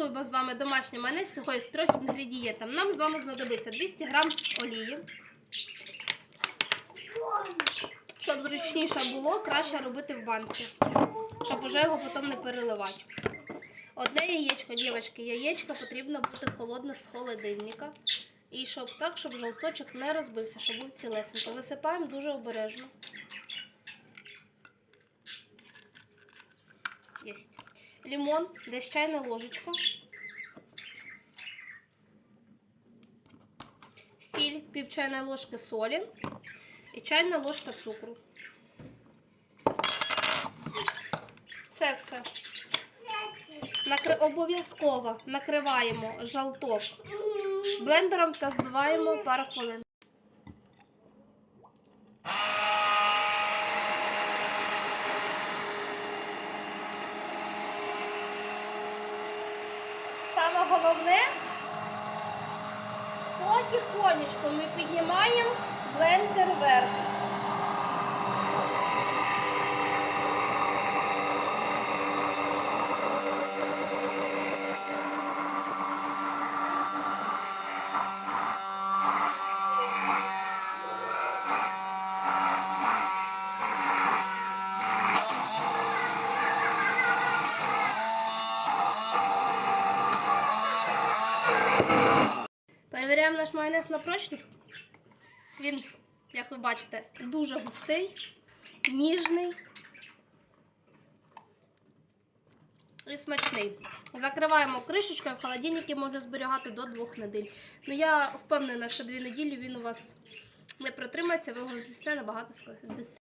Приготуємо з вами домашній майонез всього із трьох інгредієнтів. Нам з вами знадобиться 200 г олії. Щоб зручніше було, краще робити в банці, щоб уже його потім не переливати. Одне яєчко, дівчатки, яєчко потрібно бути холодне з холодильника. І щоб так, щоб жовточок не розбився, щоб був цілесенький. Висипаємо дуже обережно. Єсть. Лимон, десь чайна ложечка. Сіль, пів чайної ложки солі і чайна ложка цукру. Це все. Накри... Обов'язково накриваємо жовток блендером та збиваємо пару хвилин. Саме головне, потихонечку ми піднімаємо блендер вверх. Перевіряємо наш майонез на прочність. Він, як ви бачите, дуже густий, ніжний і смачний. Закриваємо кришечкою, в холодильнику можна зберігати до двох неділь. Ну я впевнена, що дві неділі він у вас не протримається, ви його з'їсте набагато швидше.